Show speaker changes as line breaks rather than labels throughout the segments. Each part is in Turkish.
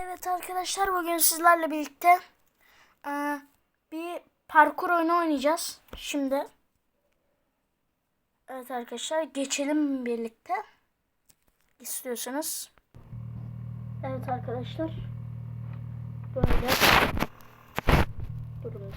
Evet arkadaşlar bugün sizlerle birlikte e, bir parkur oyunu oynayacağız. Şimdi Evet arkadaşlar geçelim birlikte. İstiyorsanız. Evet arkadaşlar. Böyle. Durun.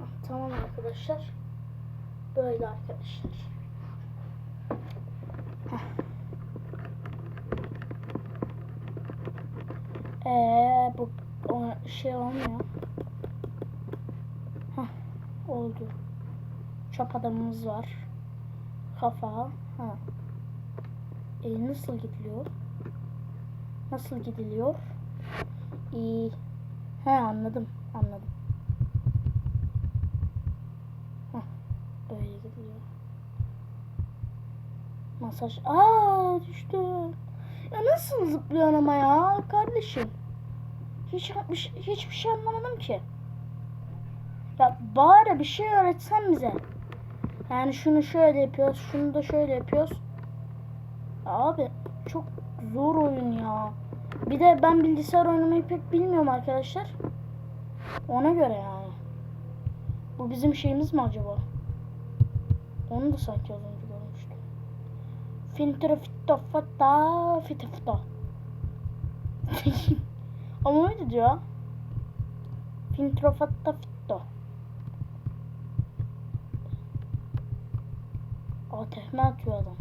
Ah, Tamam arkadaşlar. Böyle arkadaşlar. Ee, bu şey olmuyor. Hah, oldu. Çöp adamımız var. Kafa. Ha. E, nasıl gidiliyor? Nasıl gidiliyor? İyi. He anladım. Anladım. Hah, böyle gidiliyor. Masaj. Aa düştü. Ya nasıl zıplıyorsun ama ya kardeşim? Hiç hiç- hiçbir şey anlamadım ki. Ya bari bir şey öğretsen bize. Yani şunu şöyle yapıyoruz, şunu da şöyle yapıyoruz. Ya abi çok zor oyun ya. Bir de ben bilgisayar oynamayı pek bilmiyorum arkadaşlar. Ona göre yani. Bu bizim şeyimiz mi acaba? Onu da sanki az önce görmüştüm. Fintra fatta fitta. Ama öyle diyor. Fintra fatta fitta. Aa tekme atıyor adam.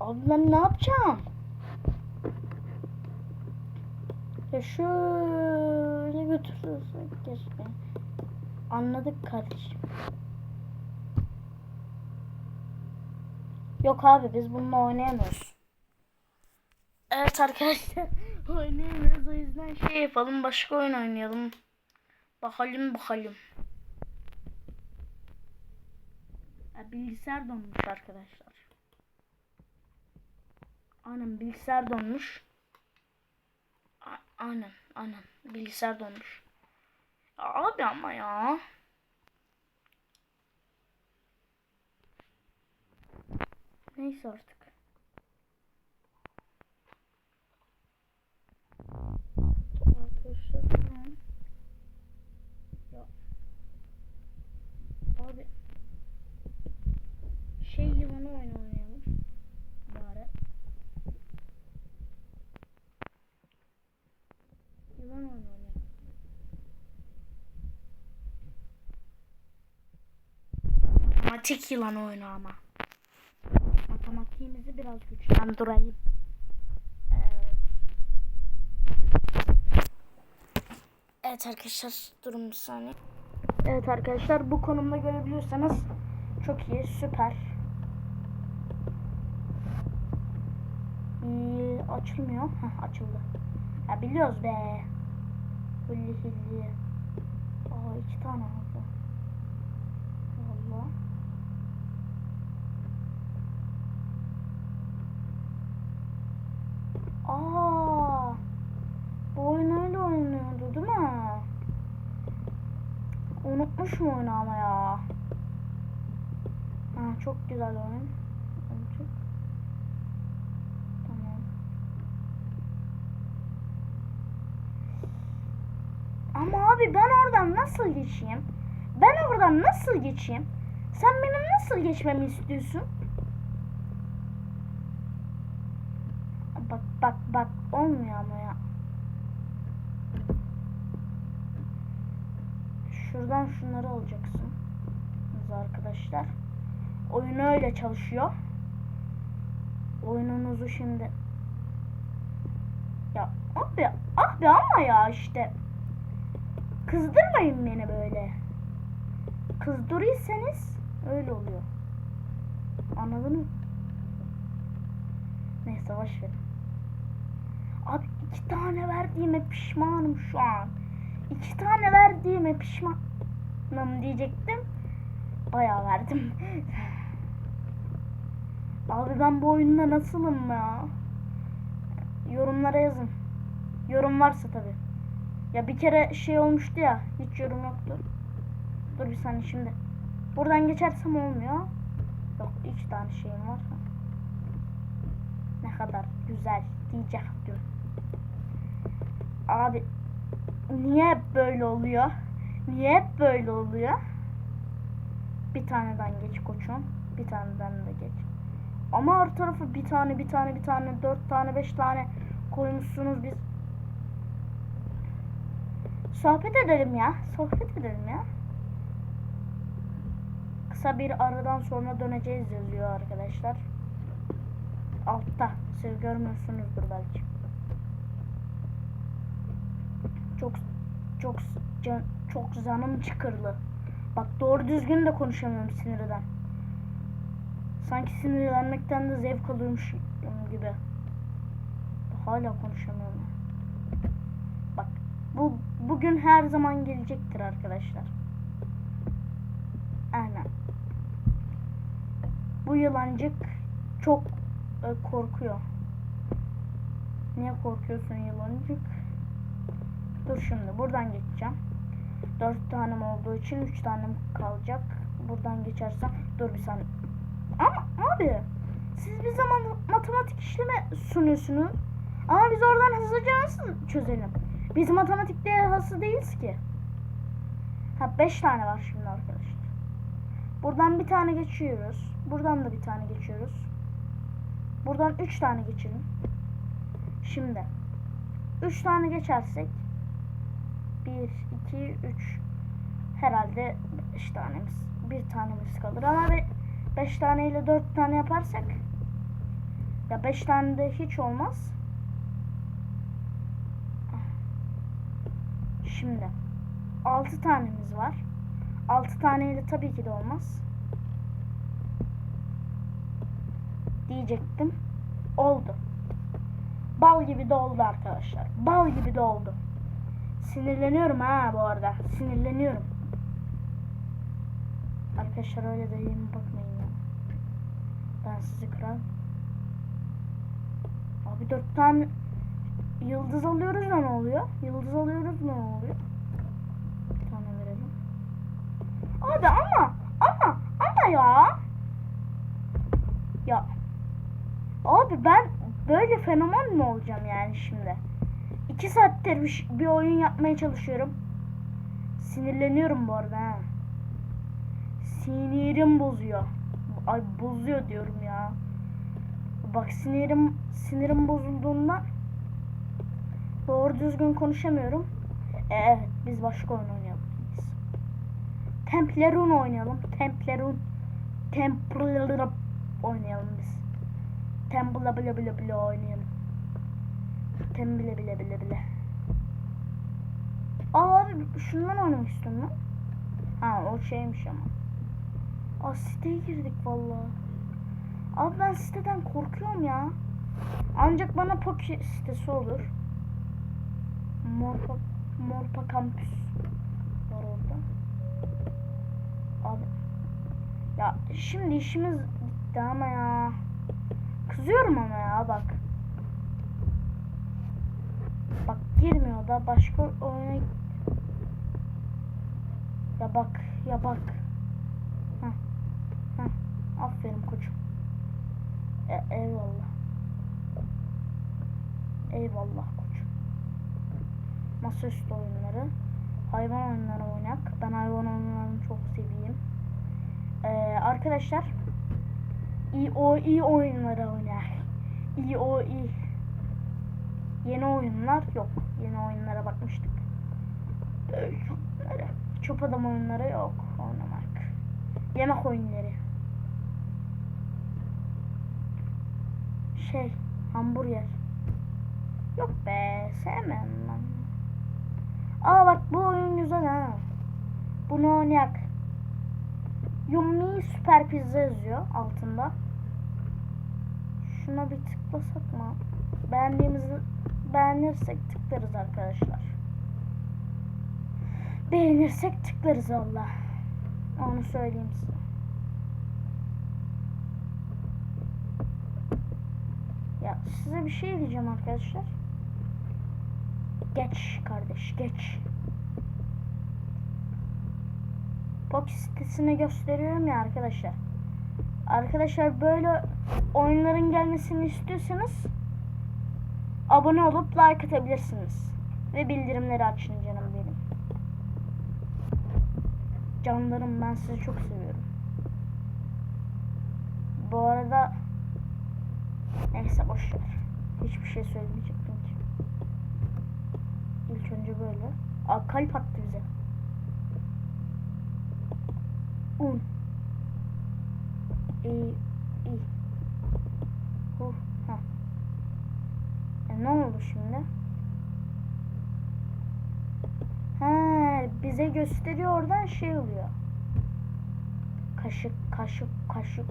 Abi ben ne yapacağım? Ya şöyle götürürsek keşke. Anladık kardeşim. Yok abi biz bununla oynayamıyoruz. Evet arkadaşlar oynayamıyoruz o yüzden şey yapalım başka oyun oynayalım. Bakalım bakalım. Ya bilgisayar donmuş arkadaşlar. Aynen bilgisayar donmuş. A- aynen aynen bilgisayar donmuş. Ya abi ama ya. Neyse artık. Arkadaşlar tamam. Ya. Abi. Şey yılanı oyunu oynayalım. Bari. Yılan oyunu oynayalım. Matematik yılan oyunu ama. Matematiğimizi biraz güçlendireyim. Evet. Evet arkadaşlar durun bir saniye. Evet arkadaşlar bu konumda görebiliyorsanız çok iyi süper. İyi, açılmıyor. Heh, açıldı. Ya biliyoruz be. Hülli hülli. Aa iki tane oldu. Valla. Aa. Bu oyun öyle oynuyordu değil mi? Unutmuşum oyunu ama ya. Ha, çok güzel oyun. Ama abi ben oradan nasıl geçeyim? Ben oradan nasıl geçeyim? Sen benim nasıl geçmemi istiyorsun? Bak bak bak olmuyor ama ya. Şuradan şunları alacaksın. Arkadaşlar. Oyun öyle çalışıyor. Oyununuzu şimdi ya abi abi ama ya işte kızdırmayın beni böyle. Kızdırırsanız öyle oluyor. Anladın mı? Neyse boş ver. Abi iki tane verdiğime pişmanım şu an. İki tane verdiğime pişmanım diyecektim. Bayağı verdim. Abi ben bu oyunda nasılım ya? Yorumlara yazın. Yorum varsa tabi. Ya bir kere şey olmuştu ya. Hiç yorum yoktu. Dur bir saniye şimdi. Buradan geçersem olmuyor. Yok iki tane şeyim var. Ne kadar güzel diyecektim. Abi niye hep böyle oluyor? Niye hep böyle oluyor? Bir taneden geç koçum. Bir taneden de geç. Ama her tarafı bir tane bir tane bir tane dört tane beş tane koymuşsunuz biz. Sohbet edelim ya. Sohbet edelim ya. Kısa bir aradan sonra döneceğiz yazıyor arkadaşlar. Altta. Siz görmüyorsunuzdur belki. Çok çok can, çok canım çıkırlı. Bak doğru düzgün de konuşamıyorum sinirden. Sanki sinirlenmekten de zevk alıyormuş gibi. Hala konuşamıyorum. Bak bu bugün her zaman gelecektir arkadaşlar. Aynen. Bu yılancık çok e, korkuyor. Niye korkuyorsun yılancık? Dur şimdi buradan geçeceğim. Dört tanem olduğu için üç tanem kalacak. Buradan geçersem dur bir saniye. Ama abi siz bir zaman matematik işleme sunuyorsunuz. Ama biz oradan hızlıca nasıl çözelim? Biz matematikte hası değiliz ki. Ha 5 tane var şimdi arkadaşlar. Buradan bir tane geçiyoruz. Buradan da bir tane geçiyoruz. Buradan 3 tane geçelim. Şimdi 3 tane geçersek 1, 2, 3 herhalde 5 tanemiz bir tanemiz kalır ama 5 tane ile 4 tane yaparsak ya 5 tane de hiç olmaz. Şimdi 6 tanemiz var. 6 taneyle tabii ki de olmaz. Diyecektim. Oldu. Bal gibi de oldu arkadaşlar. Bal gibi de oldu. Sinirleniyorum ha bu arada. Sinirleniyorum. Arkadaşlar öyle de yemin bakmayın ya. Ben sizi kral. Abi dört tane yıldız alıyoruz ne oluyor? Yıldız alıyoruz ne oluyor? Bir tane verelim. Abi ama ama ama ya. Ya. Abi ben böyle fenomen mi olacağım yani şimdi? İki saattir bir, bir oyun yapmaya çalışıyorum. Sinirleniyorum bu arada ha. Sinirim bozuyor. Ay bozuyor diyorum ya. Bak sinirim sinirim bozulduğunda doğru düzgün konuşamıyorum. E, evet biz başka oyun oynayalım. biz. Templarun oynayalım. Templarun. Templar oynayalım biz. Tembla bile bile bile oynayalım. Tembile bile bile bile. Aa abi şundan oynamak istiyorum. Ha o şeymiş ama. Aa siteye girdik vallahi. Abi ben siteden korkuyorum ya. Ancak bana Poki sitesi olur. Morpa, Morpa kampüs var orada. Abi. Ya şimdi işimiz bitti ama ya. Kızıyorum ama ya bak. Bak girmiyor da başka oyuna ya bak ya bak. Heh. Heh. Aferin koçum. E, eyvallah. Eyvallah koçum. Masaüstü oyunları. Hayvan oyunları oynak. Ben hayvan oyunlarını çok seveyim. Ee, arkadaşlar EOE oyunları oynar. EOE Yeni oyunlar yok. Yeni oyunlara bakmıştık. Ee. Çöp adam oyunları yok oynamak. Yemek oyunları. Şey, hamburger. Yok be, sevmem ben. Aa bak bu oyun güzel ha. Bunu oynayak. Yummi süper pizza yazıyor altında. Şuna bir tıklasak mı? Beğendiğimizi beğenirsek tıklarız arkadaşlar. Beğenirsek tıklarız Allah. Onu söyleyeyim size. Ya size bir şey diyeceğim arkadaşlar. Geç kardeş geç. Pok sitesini gösteriyorum ya arkadaşlar. Arkadaşlar böyle oyunların gelmesini istiyorsanız abone olup like atabilirsiniz. Ve bildirimleri açın canım benim. Canlarım ben sizi çok seviyorum. Bu arada neyse boş ver. Hiçbir şey söylemeyecektim ki. İlk önce böyle. Aa, kalp attı bize. Un. İyi, iyi. Huh, ha. E ne oldu şimdi? He, bize gösteriyor oradan şey oluyor. Kaşık, kaşık, kaşık.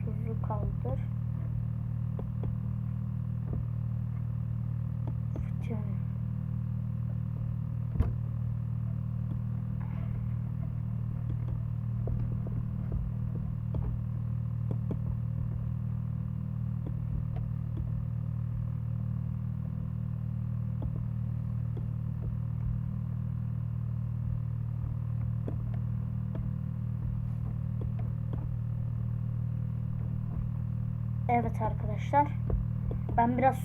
Tuzu kaldır. Evet arkadaşlar. Ben biraz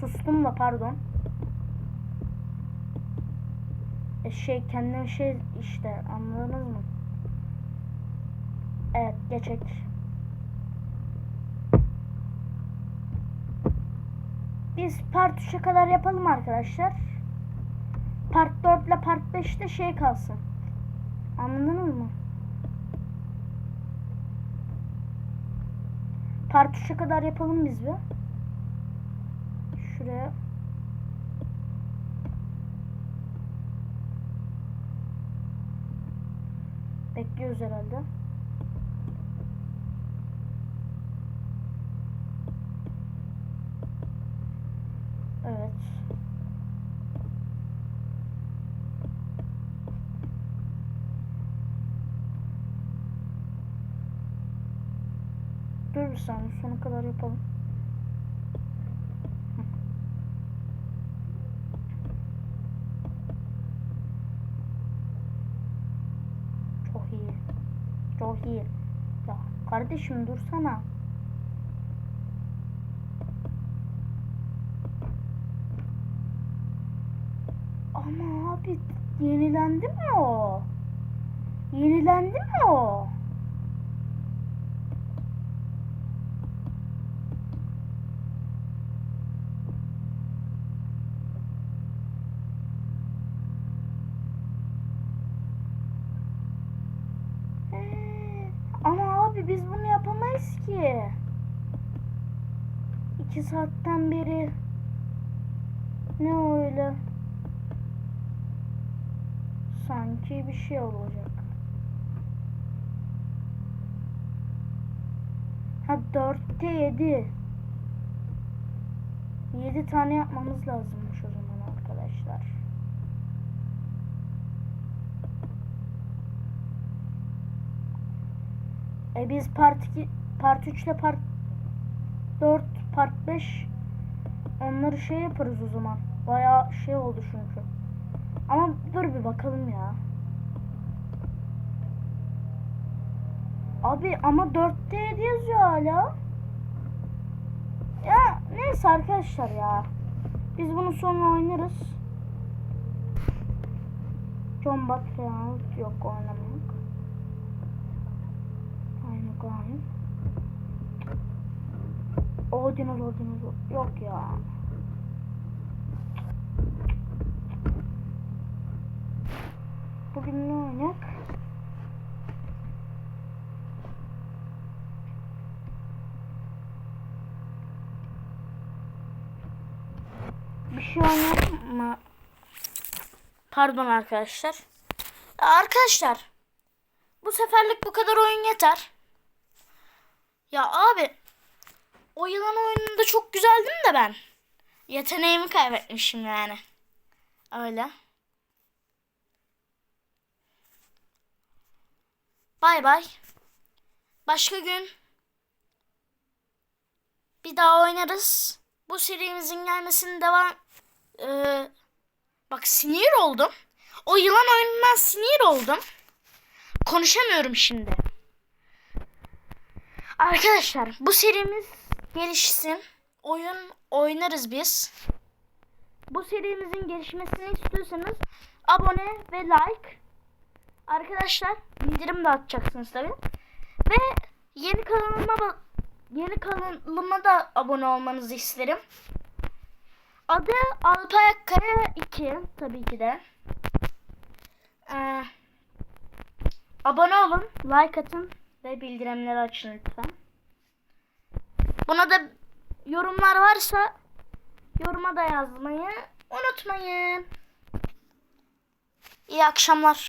sustum da pardon. E şey kendim şey işte anladınız mı? Evet geçek. Biz part 3'e kadar yapalım arkadaşlar. Part 4 ile part 5'te şey kalsın. Anladınız mı? Part 3'e kadar yapalım biz bir. Şuraya. Bekliyoruz herhalde. Evet. Dur bir saniye sona kadar yapalım. Çok iyi. Çok iyi. Ya kardeşim dursana. Ama abi yenilendi mi o? Yenilendi mi o? Ee, Ama abi biz bunu yapamayız ki. İki saatten beri ne öyle? Sanki bir şey olacak. Ha dörtte yedi. Yedi tane yapmamız lazımmış o zaman arkadaşlar. E biz part 2, part 3 ile part 4, part 5 onları şey yaparız o zaman. Bayağı şey oldu çünkü. Ama dur bir bakalım ya. Abi ama 4'te 7 yazıyor hala. Ya neyse arkadaşlar ya. Biz bunu sonra oynarız. John Bat falan yok oynamamak. Aynı gayet. O dinozor dinozor. Yok ya. Bugün ne oynak? Bir şey oynayalım mı? Pardon arkadaşlar. Arkadaşlar. Bu seferlik bu kadar oyun yeter. Ya abi. O yılan oyununda çok güzeldim de ben. Yeteneğimi kaybetmişim yani. Öyle. Bay bay. Başka gün bir daha oynarız. Bu serimizin gelmesini devam... Ee, bak sinir oldum. o yılan oyunundan sinir oldum. Konuşamıyorum şimdi. Arkadaşlar bu serimiz gelişsin. Oyun oynarız biz. Bu serimizin gelişmesini istiyorsanız abone ve like. Arkadaşlar bildirim de atacaksınız tabi. Ve yeni kanalıma yeni kanalıma da abone olmanızı isterim. Adı Alpay Kaya 2 tabii ki de. Ee, abone olun, like atın ve bildirimleri açın lütfen. Buna da yorumlar varsa yoruma da yazmayı unutmayın. İyi akşamlar.